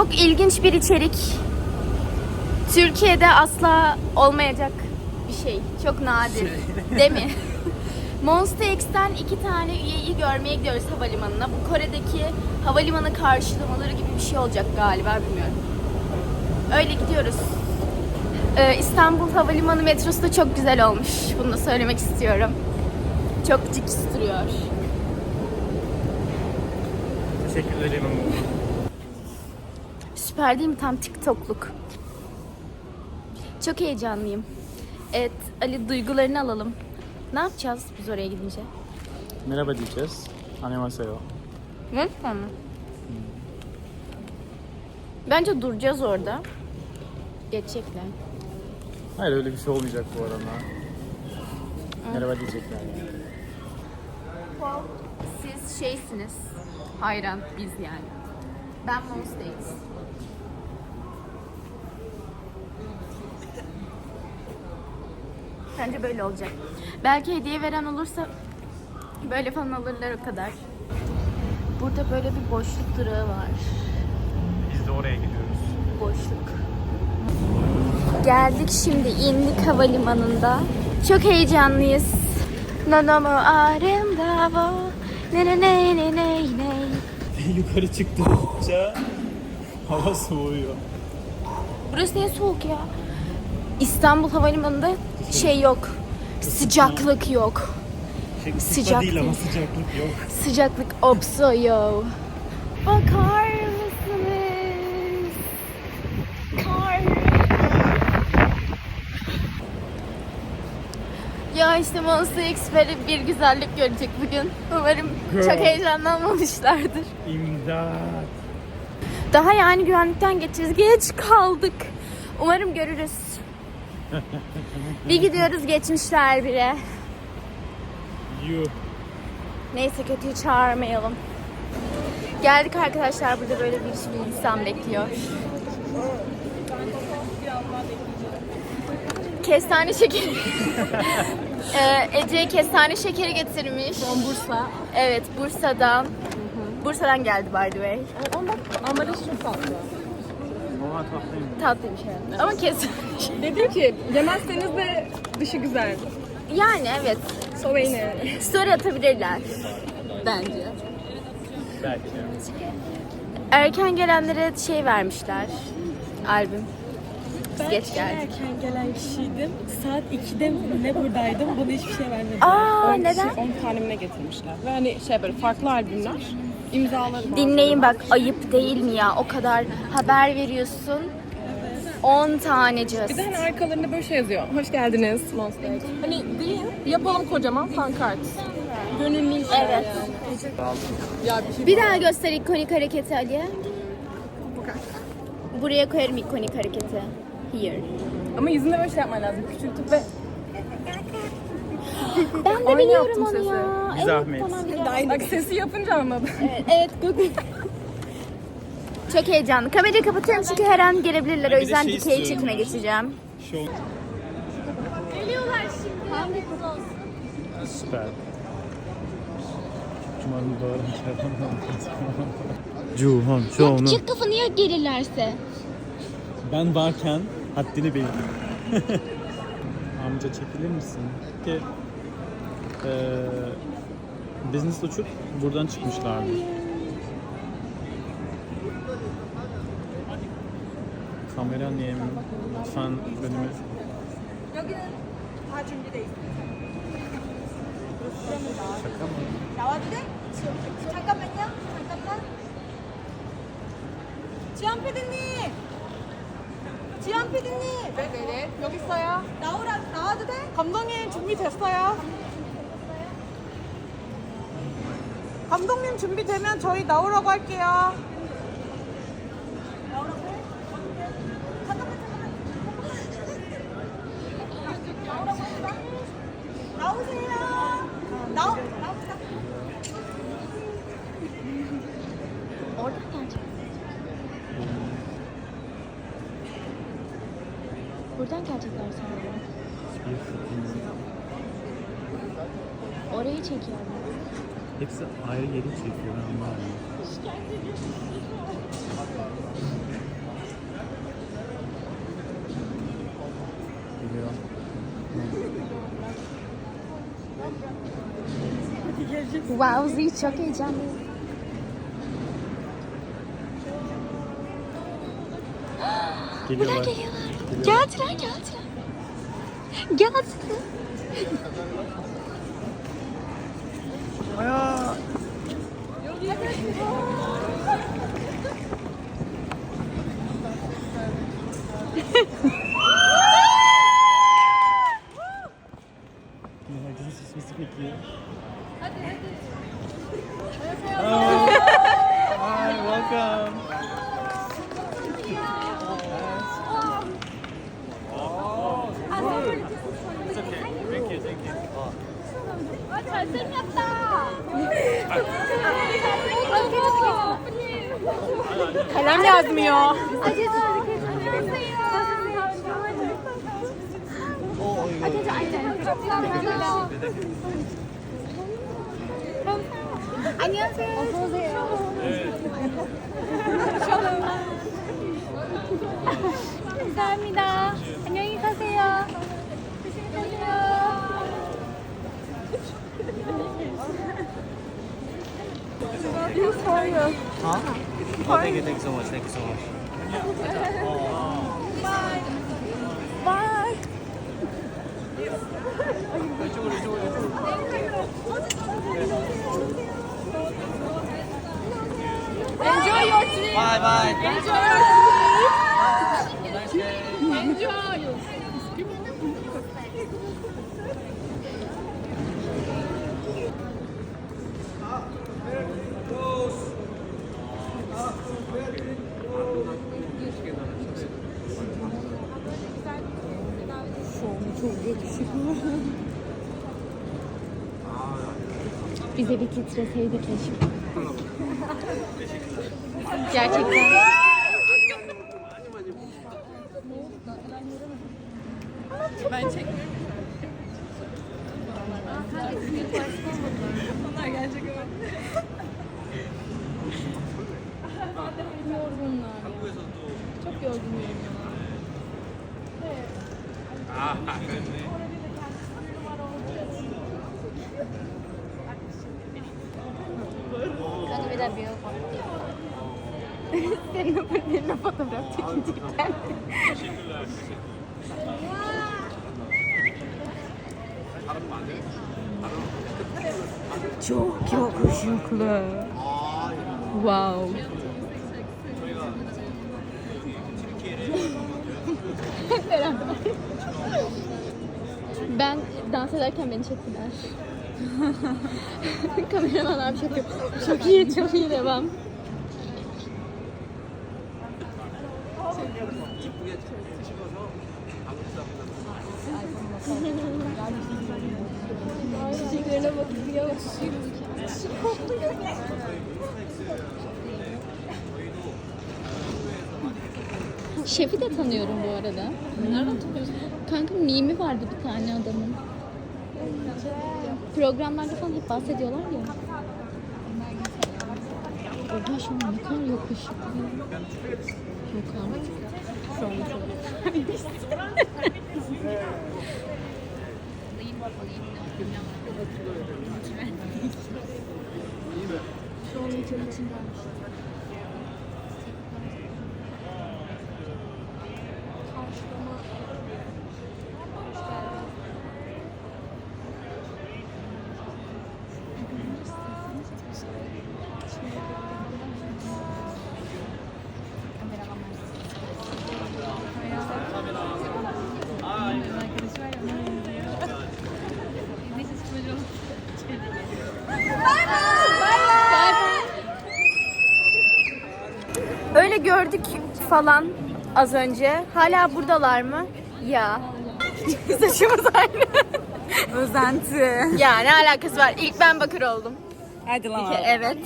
Çok ilginç bir içerik. Türkiye'de asla olmayacak bir şey. Çok nadir. Değil mi? Monster X'ten iki tane üyeyi görmeye gidiyoruz havalimanına. Bu Kore'deki havalimanı karşılamaları gibi bir şey olacak galiba bilmiyorum. Öyle gidiyoruz. Ee, İstanbul Havalimanı metrosu da çok güzel olmuş. Bunu da söylemek istiyorum. Çok ciks duruyor. Teşekkür ederim. Süper değil mi? Tam TikTokluk. Çok heyecanlıyım. Evet, Ali duygularını alalım. Ne yapacağız biz oraya gidince? Merhaba diyeceğiz. Annyeonghaseyo. Gerçekten mi? Bence duracağız orada. Geçecekler. Hayır öyle bir şey olmayacak bu arada. Merhaba diyecekler. yani. Siz şeysiniz. Hayran biz yani. Ben Monster X. Bence böyle olacak. Belki hediye veren olursa böyle falan alırlar o kadar. Burada böyle bir boşluk durağı var. Biz de oraya gidiyoruz. Boşluk. Geldik şimdi indik havalimanında. Çok heyecanlıyız. Nanomo aremdavo ne ne ne ne ne ne. Yukarı çıktıkça hava soğuyor. Burası niye soğuk ya? İstanbul Havalimanı'nda şey yok. Sıcaklık yok. Şey, ısıtma Sıcak değil ama sıcaklık yok. Sıcaklık opsoyo. Bakar mısınız? Kar. Ya işte Monster X böyle bir güzellik görecek bugün. Umarım Girl. çok heyecanlanmamışlardır. İmdat. Daha yani güvenlikten geçeceğiz. Geç kaldık. Umarım görürüz. bir gidiyoruz geçmişler bile. Yuh. Neyse kötüyü çağırmayalım. Geldik arkadaşlar burada böyle bir sürü insan bekliyor. Kestane şekeri. ee, Ece kestane şekeri getirmiş. Bursa. Evet Bursa'dan. Bursa'dan geldi by the way. Ama ambalajı çok tatlı. Oha tatlıyım. Tatlıymış evet. Ama kestane Dedim ki yemezseniz de dışı güzel. Yani evet. Soleyin yani. Story atabilirler. Bence. Belki. Erken gelenlere şey vermişler. Albüm. Biz geç geldik. erken gelen kişiydim. Saat 2'de ne buradaydım. Bana hiçbir şey vermediler. Aa, 10 kişi, neden? 10 tane mi ne getirmişler. Ve hani şey böyle farklı albümler. imzaları. Dinleyin bak ayıp değil mi ya? O kadar haber veriyorsun. 10 tanecik. Bir de hani arkalarında böyle şey yazıyor. Hoş geldiniz Monster. Hani deyin yapalım kocaman pankart. Gönüllü işler Evet. Ya bir şey Bir daha göster ikonik hareketi Ali'ye. Buraya koyarım ikonik hareketi. Here. Ama yüzünde böyle şey yapman lazım. Küçültüp ve Ben de Aynı biliyorum yaptım onu sesi. ya. Bir Evet, zahmet. tamam, biliyorum. bak sesi yapınca anladım. Evet, evet Google. Çok heyecanlı. Kamerayı kapatıyorum çünkü her an gelebilirler. O yüzden şey dikey istiyorum. çekime geçeceğim. Show. Geliyorlar şimdi. Hangisi olsun? Süper. Umarım doğru Cuhan, Çoğun'un. Çık kafanı ya gelirlerse. Ben varken haddini bil. Amca çekilir misin? Ki eee business uçup buradan çıkmışlardı. Kamera niye mi? Lütfen önüme. Şaka mı? 나 지현 PD님. 네네네 여기 있어요. 나오라 나와도 돼? 감독님 준비됐어요. 감독님 준비되면 저희 나오라고 할게요. Buradan gelecekler sanırım. Orayı çekiyorum. Hepsi ayrı yeri çekiyor ama. Geliyor. wow, Z çok heyecanlı. Geliyorlar. Bunlar geliyorlar. Geldiler, geldiler. Geldiler. Herkesin Kalem yazmıyor. 안녕하세요. 감사합니다. 안녕히 가세요. 안녕. Oh, thank you, thank you so much, thank you so much. Enjoy your trip. Bye bye. Enjoy your trip. Enjoy. Bize bir titreseydi keşke. Gerçekten. Ben çekmiyorum. Onlar gelecek ama. Yorgunlar. Çok yorgunum ya. Hadi bir yok. Seninle seninle fotoğraf çekince Çok yakışıklı. Wow. Ben dans ederken beni çektiler. Kameraman abi çok iyi. Çok iyi, çok iyi devam. Çiçeklerine bakıyor. Şefi de tanıyorum bu arada. Nereden tanıyorsun? Kanka mimi vardı bir tane adamın. Programlarda falan hep bahsediyorlar ya. Oha an ne kadar yakışıklı. Yok artık. Şu an çok. Şu Öyle gördük falan az önce. Hala buradalar mı? Ya. Saçımız aynı. Özenti. ya ne alakası var? İlk ben bakır oldum. Hadi lan. Evet.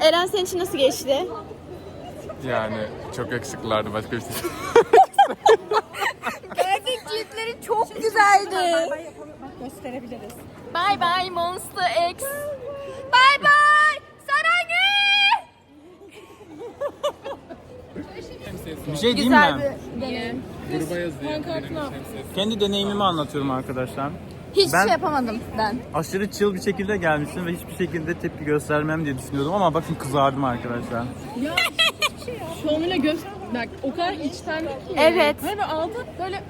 Eren senin için nasıl geçti? Yani çok yakışıklılardı başka bir şey. Gerçeklikleri çok güzeldi. Gösterebiliriz. Bye bye Monster X. Bye bye Sarangi. Bir şey diyeyim Güzel mi? bir deneyim. Pankartını al. Kendi deneyimimi anlatıyorum arkadaşlar. Hiçbir Ben- şey yapamadım ben. Aşırı chill bir şekilde gelmişsin ve hiçbir şekilde tepki göstermem diye düşünüyordum ama bakın kızardım arkadaşlar. Şovuyla göster. Bak o kadar içten ki. Evet. Böyle aldı böyle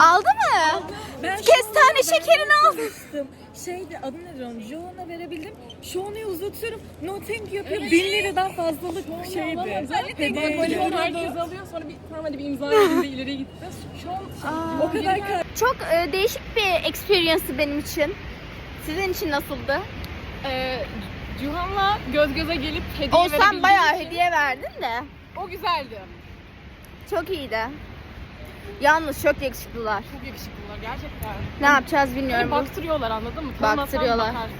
Aldı mı? Ben Kestane şekerini aldı. aldım. Şeydi adı nedir onun? Joan'a verebildim. Joan'ı uzatıyorum. No thank you yapıyor. Bin liradan fazlalık şeydi. Hediye böyle herkes alıyor sonra bir tamam hadi bir imza edin de ileriye gitti. Şu an O kadar kar. Çok e, değişik bir experience'ı benim için. Sizin için nasıldı? e, Cihan'la göz göze gelip hediye O sen verebildiğim bayağı için- hediye verdin de. O güzeldi. Çok iyiydi. Yalnız çok yakışıklılar. Çok yakışıklılar gerçekten. Ne yapacağız bilmiyorum. baktırıyorlar anladın mı? Tanımasan Baktırıyorlar. bakarsın.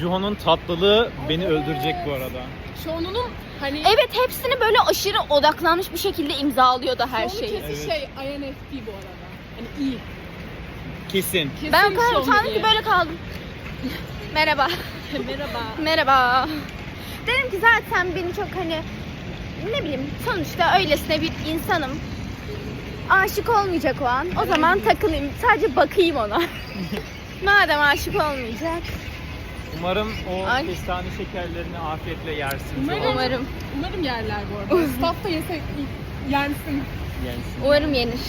Juho'nun tatlılığı beni öldürecek bu arada. Şovunun hani Evet hepsini böyle aşırı odaklanmış bir şekilde imzalıyordu her şovunun şeyi. kesin şey INFP bu arada. Hani iyi. Kesin. Kesin Ben o kadar şovun utandım iyi. ki böyle kaldım. Merhaba. Merhaba. Merhaba. Dedim ki zaten beni çok hani ne bileyim sonuçta öylesine bir insanım. Aşık olmayacak o an. O zaman takılayım. Sadece bakayım ona. Madem aşık olmayacak. Umarım o Ay. kestane şekerlerini afiyetle yersin. Umarım. Umarım. Umarım yerler bu arada. Staff da yese yer misin? Yersin. Umarım yenir.